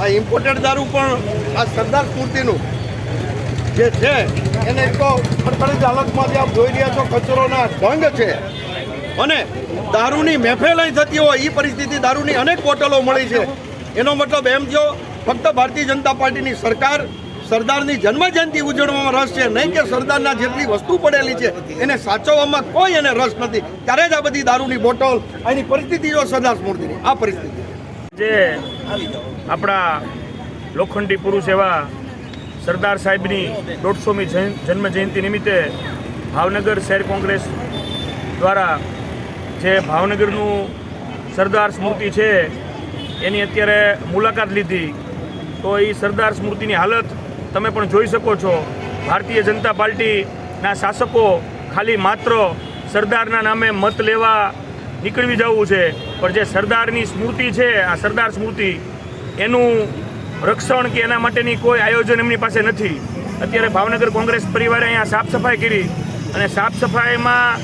આ ઇમ્પોર્ટેડ દારૂ પણ આ સરદાર સ્ફૂર્તિનું જે છે, એને એક તો ખડખડી હાલતમાં આપ જોઈ રહ્યા છો, કચરોના ઢંગ છે. અને દારૂની મહેફેલાઈ થતી હોય એ પરિસ્થિતિ દારૂની અનેક બોટલો મળી છે. એનો મતલબ એમ જો ફક્ત ભારતીય જનતા પાર્ટીની સરકાર સરદારની જન્મજયંતિ ઉજવવામાં રસ છે, નહીં કે સરદારના જેટલી વસ્તુ પડેલી છે, એને સાચવવામાં કોઈ એને રસ નથી. ત્યારે જ આ બધી દારૂની બોટલ, એની પરિસ્થિતિ જો સરદાર સ્મૃતિની આ પરિસ્થિતિ. જે આપણા લોખંડી પુરુષ એવા સરદાર સાહેબની દોઢસોમી જન્મ જયંતિ નિમિત્તે ભાવનગર શહેર કોંગ્રેસ દ્વારા જે ભાવનગરનું સરદાર સ્મૃતિ છે, એની અત્યારે મુલાકાત લીધી. તો એ સરદાર સ્મૃતિની હાલત તમે પણ જોઈ શકો છો. ભારતીય જનતા પાર્ટીના શાસકો ખાલી માત્ર સરદારના નામે મત લેવા નીકળી જવું છે. પણ જે સરદારની સ્મૃતિ છે, આ સરદાર સ્મૃતિ, એનું રક્ષણ કે એના માટેની કોઈ આયોજન એમની પાસે નથી. અત્યારે ભાવનગર કોંગ્રેસ પરિવારે અહીંયા સાફ સફાઈ કરી અને સાફ સફાઈમાં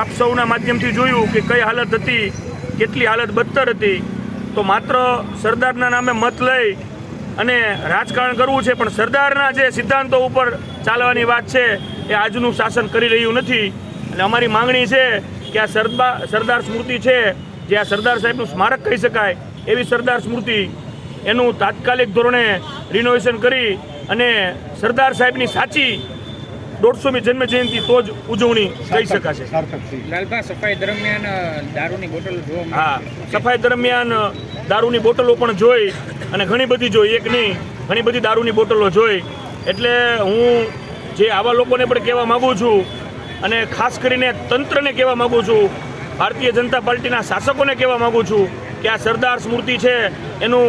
આપ સૌના માધ્યમથી જોયું કે કઈ હાલત હતી, કેટલી હાલત બદતર હતી. તો માત્ર સરદારના નામે મત લઈ અને રાજકારણ કરવું છે, પણ સરદારના જે સિદ્ધાંતો ઉપર ચાલવાની વાત છે, એ આજનું શાસન કરી રહ્યું નથી. અને અમારી માંગણી છે કે આ સરદાર સરદાર સ્મૃતિ છે જે આ સરદાર સાહેબનું સ્મારક કહી શકાય એવી સરદાર સ્મૃતિ એનું તાત્કાલિક ધોરણે રિનોવેશન કરી અને સરદાર સાહેબની સાચી દોઢસોમી જન્મ જયંતિ તો જ ઉજવણી થઈ શકાશે. સફાઈ દરમિયાન દારૂની બોટલ હા સફાઈ દરમિયાન દારૂની બોટલો પણ જોઈ અને ઘણી બધી જોઈ એક નહીં ઘણી બધી દારૂની બોટલો જોઈ. એટલે હું જે આવા લોકોને પણ કહેવા માગું છું અને ખાસ કરીને તંત્રને કહેવા માગું છું, ભારતીય જનતા પાર્ટીના શાસકોને કહેવા માગું છું કે આ સરદાર સ્મૃતિ છે, એનું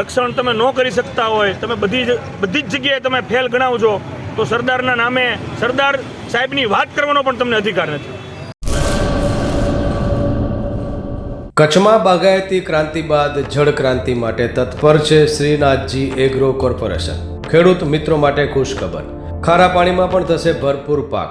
રક્ષણ તમે ન કરી શકતા હોય, તમે બધી જ બધી જ જગ્યાએ તમે ફેલ ગણાવજો, તો સરદારના નામે સરદાર સાહેબની વાત કરવાનો પણ તમને અધિકાર નથી. કચ્છમાં બાગાયતી ક્રાંતિ બાદ જળ ક્રાંતિ માટે તત્પર છે શ્રીનાથજી એગ્રો કોર્પોરેશન. ખેડૂત મિત્રો માટે ખુશખબર. ખારા પાણીમાં પણ થશે ભરપૂર પાક.